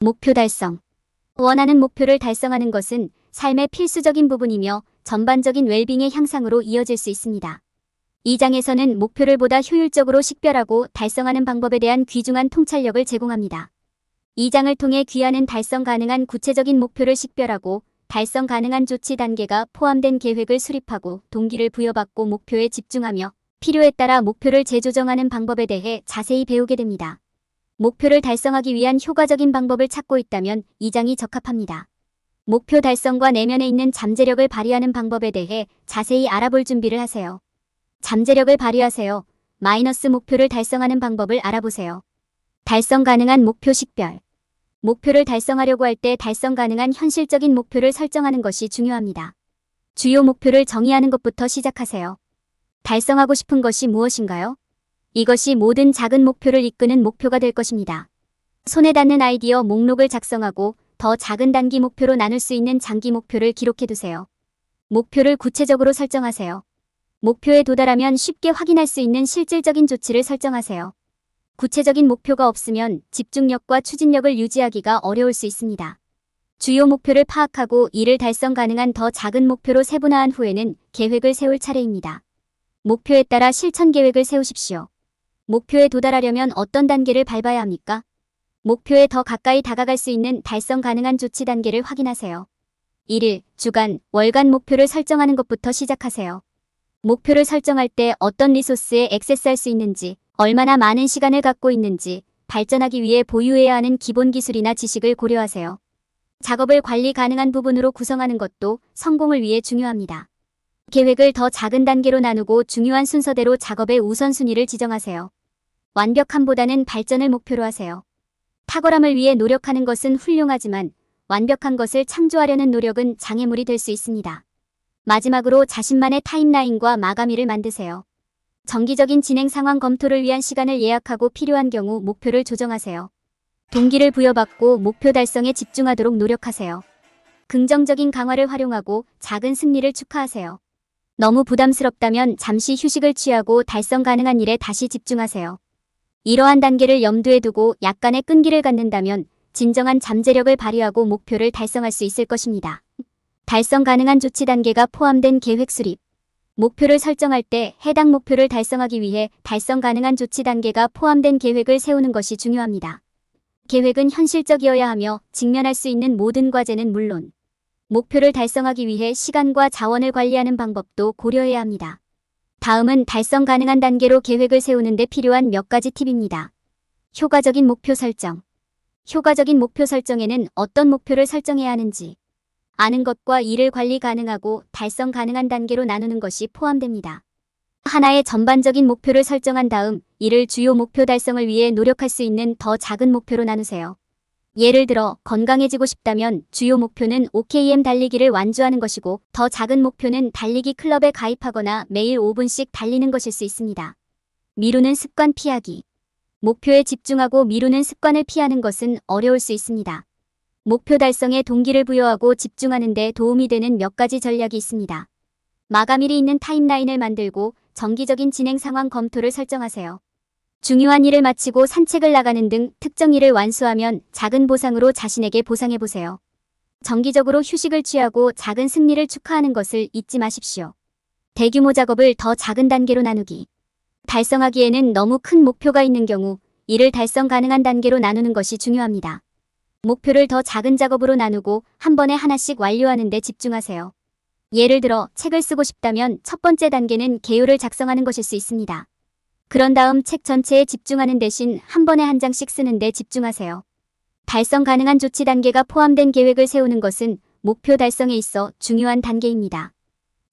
목표 달성. 원하는 목표를 달성하는 것은 삶의 필수적인 부분이며 전반적인 웰빙의 향상으로 이어질 수 있습니다. 이 장에서는 목표를 보다 효율적으로 식별하고 달성하는 방법에 대한 귀중한 통찰력을 제공합니다. 이 장을 통해 귀하는 달성 가능한 구체적인 목표를 식별하고 달성 가능한 조치 단계가 포함된 계획을 수립하고 동기를 부여받고 목표에 집중하며 필요에 따라 목표를 재조정하는 방법에 대해 자세히 배우게 됩니다. 목표를 달성하기 위한 효과적인 방법을 찾고 있다면 이 장이 적합합니다. 목표 달성과 내면에 있는 잠재력을 발휘하는 방법에 대해 자세히 알아볼 준비를 하세요. 잠재력을 발휘하세요. 마이너스 목표를 달성하는 방법을 알아보세요. 달성 가능한 목표 식별. 목표를 달성하려고 할 때 달성 가능한 현실적인 목표를 설정하는 것이 중요합니다. 주요 목표를 정의하는 것부터 시작하세요. 달성하고 싶은 것이 무엇인가요? 이것이 모든 작은 목표를 이끄는 목표가 될 것입니다. 손에 닿는 아이디어 목록을 작성하고 더 작은 단기 목표로 나눌 수 있는 장기 목표를 기록해 두세요. 목표를 구체적으로 설정하세요. 목표에 도달하면 쉽게 확인할 수 있는 실질적인 조치를 설정하세요. 구체적인 목표가 없으면 집중력과 추진력을 유지하기가 어려울 수 있습니다. 주요 목표를 파악하고 이를 달성 가능한 더 작은 목표로 세분화한 후에는 계획을 세울 차례입니다. 목표에 따라 실천 계획을 세우십시오. 목표에 도달하려면 어떤 단계를 밟아야 합니까? 목표에 더 가까이 다가갈 수 있는 달성 가능한 조치 단계를 확인하세요. 1일, 주간, 월간 목표를 설정하는 것부터 시작하세요. 목표를 설정할 때 어떤 리소스에 액세스할 수 있는지, 얼마나 많은 시간을 갖고 있는지, 발전하기 위해 보유해야 하는 기본 기술이나 지식을 고려하세요. 작업을 관리 가능한 부분으로 구성하는 것도 성공을 위해 중요합니다. 계획을 더 작은 단계로 나누고 중요한 순서대로 작업의 우선순위를 지정하세요. 완벽함보다는 발전을 목표로 하세요. 탁월함을 위해 노력하는 것은 훌륭하지만 완벽한 것을 창조하려는 노력은 장애물이 될 수 있습니다. 마지막으로 자신만의 타임라인과 마감일을 만드세요. 정기적인 진행 상황 검토를 위한 시간을 예약하고 필요한 경우 목표를 조정하세요. 동기를 부여받고 목표 달성에 집중하도록 노력하세요. 긍정적인 강화를 활용하고 작은 승리를 축하하세요. 너무 부담스럽다면 잠시 휴식을 취하고 달성 가능한 일에 다시 집중하세요. 이러한 단계를 염두에 두고 약간의 끈기를 갖는다면 진정한 잠재력을 발휘하고 목표를 달성할 수 있을 것입니다. 달성 가능한 조치 단계가 포함된 계획 수립. 목표를 설정할 때 해당 목표를 달성하기 위해 달성 가능한 조치 단계가 포함된 계획을 세우는 것이 중요합니다. 계획은 현실적이어야 하며 직면할 수 있는 모든 과제는 물론 목표를 달성하기 위해 시간과 자원을 관리하는 방법도 고려해야 합니다. 다음은 달성 가능한 단계로 계획을 세우는 데 필요한 몇 가지 팁입니다. 효과적인 목표 설정. 효과적인 목표 설정에는 어떤 목표를 설정해야 하는지 아는 것과 이를 관리 가능하고 달성 가능한 단계로 나누는 것이 포함됩니다. 하나의 전반적인 목표를 설정한 다음 이를 주요 목표 달성을 위해 노력할 수 있는 더 작은 목표로 나누세요. 예를 들어 건강해지고 싶다면 주요 목표는 OKM 달리기를 완주하는 것이고 더 작은 목표는 달리기 클럽에 가입하거나 매일 5분씩 달리는 것일 수 있습니다. 미루는 습관 피하기. 목표에 집중하고 미루는 습관을 피하는 것은 어려울 수 있습니다. 목표 달성에 동기를 부여하고 집중하는 데 도움이 되는 몇 가지 전략이 있습니다. 마감일이 있는 타임라인을 만들고 정기적인 진행 상황 검토를 설정하세요. 중요한 일을 마치고 산책을 나가는 등 특정 일을 완수하면 작은 보상으로 자신에게 보상해보세요. 정기적으로 휴식을 취하고 작은 승리를 축하하는 것을 잊지 마십시오. 대규모 작업을 더 작은 단계로 나누기. 달성하기에는 너무 큰 목표가 있는 경우 이를 달성 가능한 단계로 나누는 것이 중요합니다. 목표를 더 작은 작업으로 나누고 한 번에 하나씩 완료하는 데 집중하세요. 예를 들어 책을 쓰고 싶다면 첫 번째 단계는 개요를 작성하는 것일 수 있습니다. 그런 다음 책 전체에 집중하는 대신 한 번에 한 장씩 쓰는 데 집중하세요. 달성 가능한 조치 단계가 포함된 계획을 세우는 것은 목표 달성에 있어 중요한 단계입니다.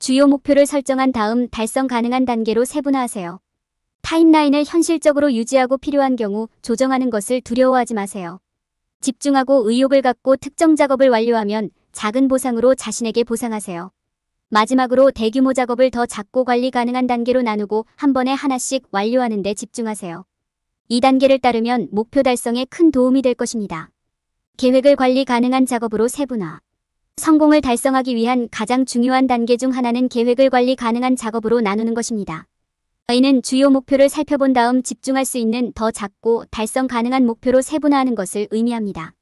주요 목표를 설정한 다음 달성 가능한 단계로 세분화하세요. 타임라인을 현실적으로 유지하고 필요한 경우 조정하는 것을 두려워하지 마세요. 집중하고 의욕을 갖고 특정 작업을 완료하면 작은 보상으로 자신에게 보상하세요. 마지막으로 대규모 작업을 더 작고 관리 가능한 단계로 나누고 한 번에 하나씩 완료하는 데 집중하세요. 이 단계를 따르면 목표 달성에 큰 도움이 될 것입니다. 계획을 관리 가능한 작업으로 세분화. 성공을 달성하기 위한 가장 중요한 단계 중 하나는 계획을 관리 가능한 작업으로 나누는 것입니다. 이는 주요 목표를 살펴본 다음 집중할 수 있는 더 작고 달성 가능한 목표로 세분화하는 것을 의미합니다.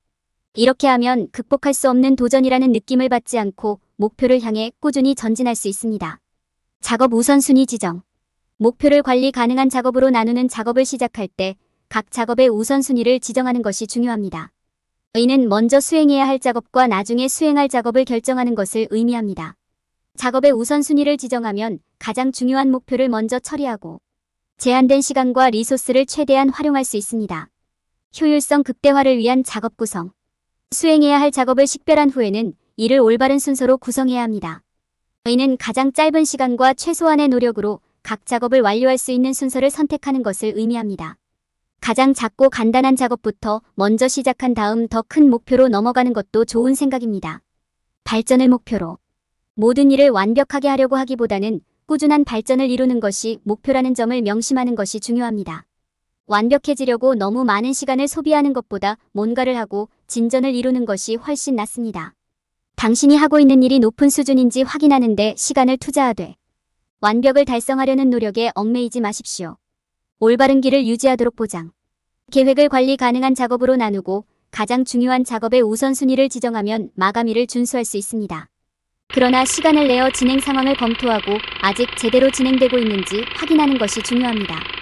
이렇게 하면 극복할 수 없는 도전이라는 느낌을 받지 않고 목표를 향해 꾸준히 전진할 수 있습니다. 작업 우선순위 지정. 목표를 관리 가능한 작업으로 나누는 작업을 시작할 때 각 작업의 우선순위를 지정하는 것이 중요합니다. 이는 먼저 수행해야 할 작업과 나중에 수행할 작업을 결정하는 것을 의미합니다. 작업의 우선순위를 지정하면 가장 중요한 목표를 먼저 처리하고 제한된 시간과 리소스를 최대한 활용할 수 있습니다. 효율성 극대화를 위한 작업 구성. 수행해야 할 작업을 식별한 후에는 이를 올바른 순서로 구성해야 합니다. 이는 가장 짧은 시간과 최소한의 노력으로 각 작업을 완료할 수 있는 순서를 선택하는 것을 의미합니다. 가장 작고 간단한 작업부터 먼저 시작한 다음 더 큰 목표로 넘어가는 것도 좋은 생각입니다. 발전을 목표로 모든 일을 완벽하게 하려고 하기보다는 꾸준한 발전을 이루는 것이 목표라는 점을 명심하는 것이 중요합니다. 완벽해지려고 너무 많은 시간을 소비하는 것보다 뭔가를 하고 진전을 이루는 것이 훨씬 낫습니다. 당신이 하고 있는 일이 높은 수준인지 확인하는데 시간을 투자하되 완벽을 달성하려는 노력에 얽매이지 마십시오. 올바른 길을 유지하도록 보장. 계획을 관리 가능한 작업으로 나누고 가장 중요한 작업의 우선순위를 지정하면 마감일을 준수할 수 있습니다. 그러나 시간을 내어 진행 상황을 검토하고 아직 제대로 진행되고 있는지 확인하는 것이 중요합니다.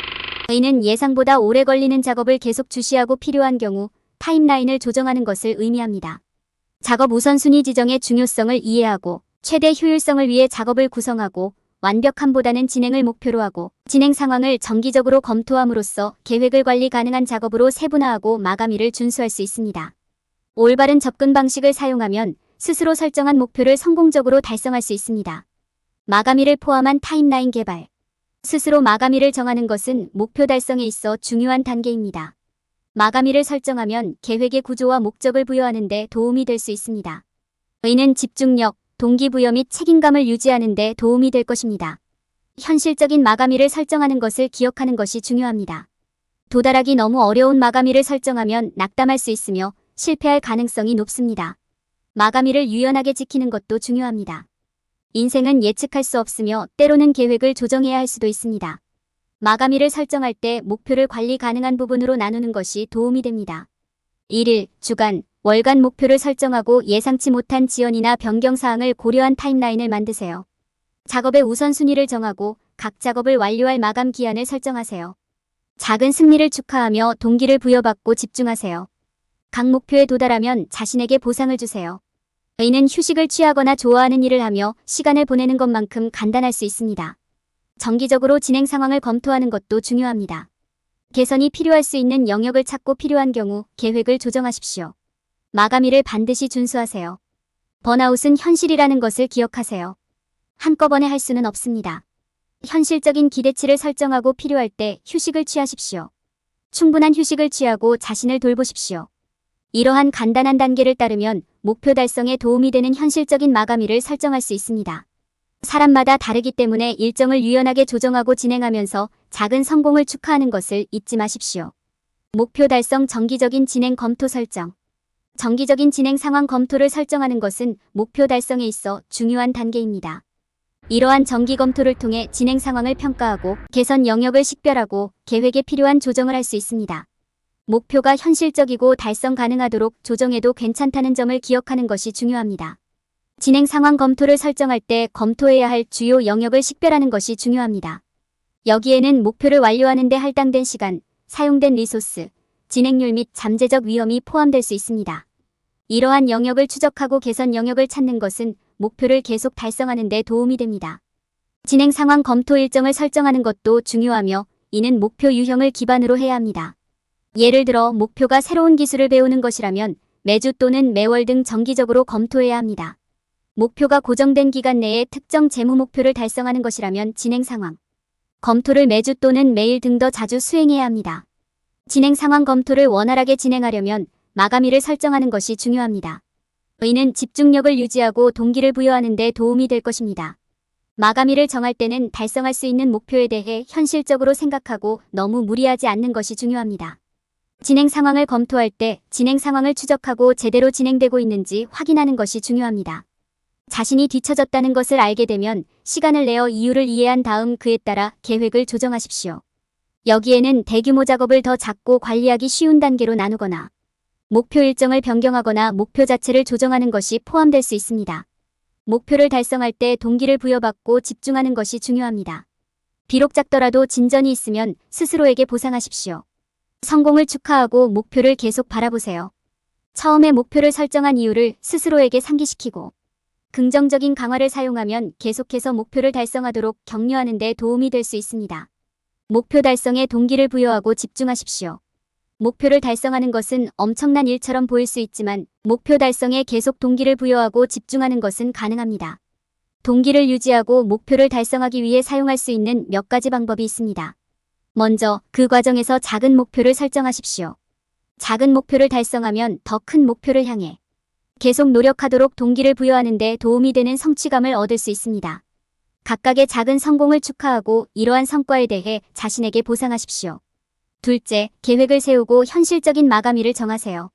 이는 예상보다 오래 걸리는 작업을 계속 주시하고 필요한 경우 타임라인을 조정하는 것을 의미합니다. 작업 우선순위 지정의 중요성을 이해하고 최대 효율성을 위해 작업을 구성하고 완벽함보다는 진행을 목표로 하고 진행 상황을 정기적으로 검토함으로써 계획을 관리 가능한 작업으로 세분화하고 마감일을 준수할 수 있습니다. 올바른 접근 방식을 사용하면 스스로 설정한 목표를 성공적으로 달성할 수 있습니다. 마감일을 포함한 타임라인 개발. 스스로 마감일을 정하는 것은 목표 달성에 있어 중요한 단계입니다. 마감일을 설정하면 계획의 구조와 목적을 부여하는 데 도움이 될 수 있습니다. 이는 집중력, 동기부여 및 책임감을 유지하는 데 도움이 될 것입니다. 현실적인 마감일을 설정하는 것을 기억하는 것이 중요합니다. 도달하기 너무 어려운 마감일을 설정하면 낙담할 수 있으며 실패할 가능성이 높습니다. 마감일을 유연하게 지키는 것도 중요합니다. 인생은 예측할 수 없으며 때로는 계획을 조정해야 할 수도 있습니다. 마감일을 설정할 때 목표를 관리 가능한 부분으로 나누는 것이 도움이 됩니다. 1일, 주간, 월간 목표를 설정하고 예상치 못한 지연이나 변경 사항을 고려한 타임라인을 만드세요. 작업의 우선순위를 정하고 각 작업을 완료할 마감 기한을 설정하세요. 작은 승리를 축하하며 동기를 부여받고 집중하세요. 각 목표에 도달하면 자신에게 보상을 주세요. 이는 휴식을 취하거나 좋아하는 일을 하며 시간을 보내는 것만큼 간단할 수 있습니다. 정기적으로 진행 상황을 검토하는 것도 중요합니다. 개선이 필요할 수 있는 영역을 찾고 필요한 경우 계획을 조정하십시오. 마감일을 반드시 준수하세요. 번아웃은 현실이라는 것을 기억하세요. 한꺼번에 할 수는 없습니다. 현실적인 기대치를 설정하고 필요할 때 휴식을 취하십시오. 충분한 휴식을 취하고 자신을 돌보십시오. 이러한 간단한 단계를 따르면 목표 달성에 도움이 되는 현실적인 마감일을 설정할 수 있습니다. 사람마다 다르기 때문에 일정을 유연하게 조정하고 진행하면서 작은 성공을 축하하는 것을 잊지 마십시오. 목표 달성 정기적인 진행 검토 설정. 정기적인 진행 상황 검토를 설정하는 것은 목표 달성에 있어 중요한 단계입니다. 이러한 정기 검토를 통해 진행 상황을 평가하고 개선 영역을 식별하고 계획에 필요한 조정을 할 수 있습니다. 목표가 현실적이고 달성 가능하도록 조정해도 괜찮다는 점을 기억하는 것이 중요합니다. 진행 상황 검토를 설정할 때 검토해야 할 주요 영역을 식별하는 것이 중요합니다. 여기에는 목표를 완료하는 데 할당된 시간, 사용된 리소스, 진행률 및 잠재적 위험이 포함될 수 있습니다. 이러한 영역을 추적하고 개선 영역을 찾는 것은 목표를 계속 달성하는 데 도움이 됩니다. 진행 상황 검토 일정을 설정하는 것도 중요하며 이는 목표 유형을 기반으로 해야 합니다. 예를 들어 목표가 새로운 기술을 배우는 것이라면 매주 또는 매월 등 정기적으로 검토해야 합니다. 목표가 고정된 기간 내에 특정 재무 목표를 달성하는 것이라면 진행 상황. 검토를 매주 또는 매일 등 더 자주 수행해야 합니다. 진행 상황 검토를 원활하게 진행하려면 마감일을 설정하는 것이 중요합니다. 이는 집중력을 유지하고 동기를 부여하는 데 도움이 될 것입니다. 마감일을 정할 때는 달성할 수 있는 목표에 대해 현실적으로 생각하고 너무 무리하지 않는 것이 중요합니다. 진행 상황을 검토할 때 진행 상황을 추적하고 제대로 진행되고 있는지 확인하는 것이 중요합니다. 자신이 뒤처졌다는 것을 알게 되면 시간을 내어 이유를 이해한 다음 그에 따라 계획을 조정하십시오. 여기에는 대규모 작업을 더 작고 관리하기 쉬운 단계로 나누거나 목표 일정을 변경하거나 목표 자체를 조정하는 것이 포함될 수 있습니다. 목표를 달성할 때 동기를 부여받고 집중하는 것이 중요합니다. 비록 작더라도 진전이 있으면 스스로에게 보상하십시오. 성공을 축하하고 목표를 계속 바라보세요. 처음에 목표를 설정한 이유를 스스로에게 상기시키고 긍정적인 강화를 사용하면 계속해서 목표를 달성하도록 격려하는 데 도움이 될 수 있습니다. 목표 달성에 동기를 부여하고 집중하십시오. 목표를 달성하는 것은 엄청난 일처럼 보일 수 있지만 목표 달성에 계속 동기를 부여하고 집중하는 것은 가능합니다. 동기를 유지하고 목표를 달성하기 위해 사용할 수 있는 몇 가지 방법이 있습니다. 먼저 그 과정에서 작은 목표를 설정하십시오. 작은 목표를 달성하면 더 큰 목표를 향해 계속 노력하도록 동기를 부여하는 데 도움이 되는 성취감을 얻을 수 있습니다. 각각의 작은 성공을 축하하고 이러한 성과에 대해 자신에게 보상하십시오. 둘째, 계획을 세우고 현실적인 마감일을 정하세요.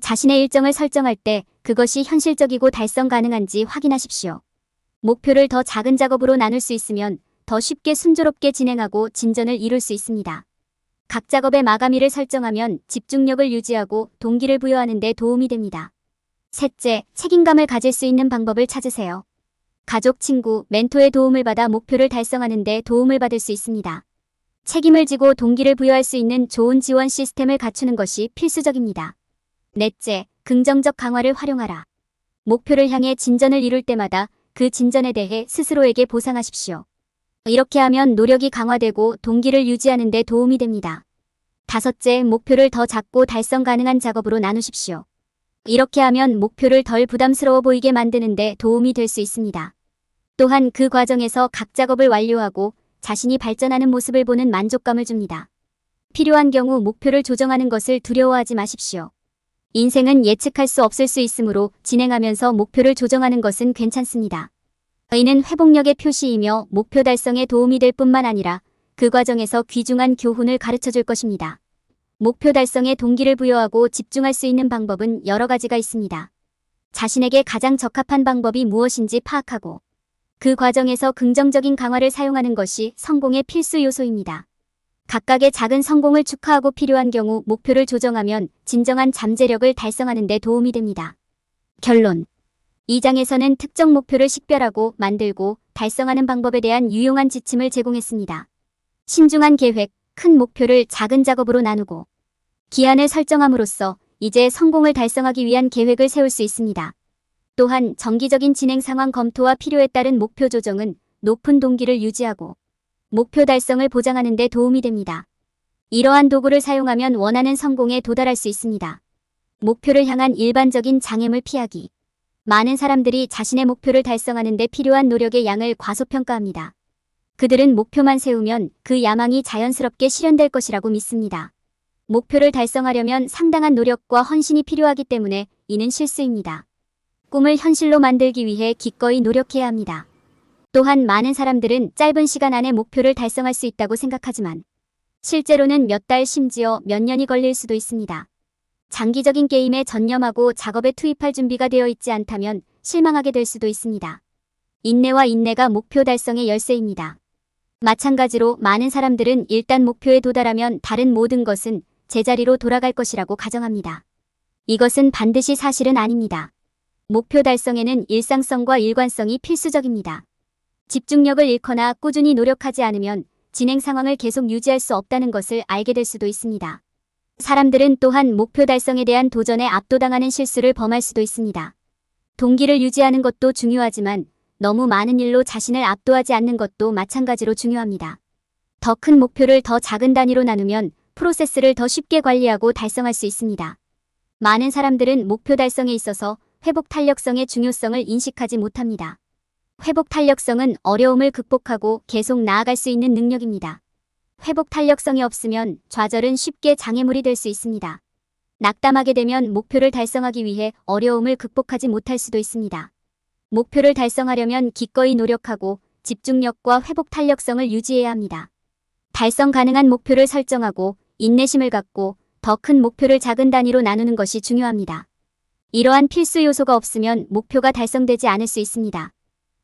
자신의 일정을 설정할 때 그것이 현실적이고 달성 가능한지 확인하십시오. 목표를 더 작은 작업으로 나눌 수 있으면 더 쉽게 순조롭게 진행하고 진전을 이룰 수 있습니다. 각 작업의 마감일을 설정하면 집중력을 유지하고 동기를 부여하는 데 도움이 됩니다. 셋째, 책임감을 가질 수 있는 방법을 찾으세요. 가족, 친구, 멘토의 도움을 받아 목표를 달성하는 데 도움을 받을 수 있습니다. 책임을 지고 동기를 부여할 수 있는 좋은 지원 시스템을 갖추는 것이 필수적입니다. 넷째, 긍정적 강화를 활용하라. 목표를 향해 진전을 이룰 때마다 그 진전에 대해 스스로에게 보상하십시오. 이렇게 하면 노력이 강화되고 동기를 유지하는 데 도움이 됩니다. 다섯째, 목표를 더 작고 달성 가능한 작업으로 나누십시오. 이렇게 하면 목표를 덜 부담스러워 보이게 만드는 데 도움이 될 수 있습니다. 또한 그 과정에서 각 작업을 완료하고 자신이 발전하는 모습을 보는 만족감을 줍니다. 필요한 경우 목표를 조정하는 것을 두려워하지 마십시오. 인생은 예측할 수 없을 수 있으므로 진행하면서 목표를 조정하는 것은 괜찮습니다. 이는 회복력의 표시이며 목표 달성에 도움이 될 뿐만 아니라 그 과정에서 귀중한 교훈을 가르쳐 줄 것입니다. 목표 달성에 동기를 부여하고 집중할 수 있는 방법은 여러 가지가 있습니다. 자신에게 가장 적합한 방법이 무엇인지 파악하고 그 과정에서 긍정적인 강화를 사용하는 것이 성공의 필수 요소입니다. 각각의 작은 성공을 축하하고 필요한 경우 목표를 조정하면 진정한 잠재력을 달성하는 데 도움이 됩니다. 결론. 이 장에서는 특정 목표를 식별하고 만들고 달성하는 방법에 대한 유용한 지침을 제공했습니다. 신중한 계획, 큰 목표를 작은 작업으로 나누고 기한을 설정함으로써 이제 성공을 달성하기 위한 계획을 세울 수 있습니다. 또한 정기적인 진행 상황 검토와 필요에 따른 목표 조정은 높은 동기를 유지하고 목표 달성을 보장하는 데 도움이 됩니다. 이러한 도구를 사용하면 원하는 성공에 도달할 수 있습니다. 목표를 향한 일반적인 장애물 피하기. 많은 사람들이 자신의 목표를 달성하는 데 필요한 노력의 양을 과소평가합니다. 그들은 목표만 세우면 그 야망이 자연스럽게 실현될 것이라고 믿습니다. 목표를 달성하려면 상당한 노력과 헌신이 필요하기 때문에 이는 실수입니다. 꿈을 현실로 만들기 위해 기꺼이 노력해야 합니다. 또한 많은 사람들은 짧은 시간 안에 목표를 달성할 수 있다고 생각하지만 실제로는 몇 달 심지어 몇 년이 걸릴 수도 있습니다. 장기적인 게임에 전념하고 작업에 투입할 준비가 되어 있지 않다면 실망하게 될 수도 있습니다. 인내와 인내가 목표 달성의 열쇠입니다. 마찬가지로 많은 사람들은 일단 목표에 도달하면 다른 모든 것은 제자리로 돌아갈 것이라고 가정합니다. 이것은 반드시 사실은 아닙니다. 목표 달성에는 일상성과 일관성이 필수적입니다. 집중력을 잃거나 꾸준히 노력하지 않으면 진행 상황을 계속 유지할 수 없다는 것을 알게 될 수도 있습니다. 사람들은 또한 목표 달성에 대한 도전에 압도당하는 실수를 범할 수도 있습니다. 동기를 유지하는 것도 중요하지만 너무 많은 일로 자신을 압도하지 않는 것도 마찬가지로 중요합니다. 더 큰 목표를 더 작은 단위로 나누면 프로세스를 더 쉽게 관리하고 달성할 수 있습니다. 많은 사람들은 목표 달성에 있어서 회복 탄력성의 중요성을 인식하지 못합니다. 회복 탄력성은 어려움을 극복하고 계속 나아갈 수 있는 능력입니다. 회복 탄력성이 없으면 좌절은 쉽게 장애물이 될 수 있습니다. 낙담하게 되면 목표를 달성하기 위해 어려움을 극복하지 못할 수도 있습니다. 목표를 달성하려면 기꺼이 노력하고 집중력과 회복 탄력성을 유지해야 합니다. 달성 가능한 목표를 설정하고 인내심을 갖고 더 큰 목표를 작은 단위로 나누는 것이 중요합니다. 이러한 필수 요소가 없으면 목표가 달성되지 않을 수 있습니다.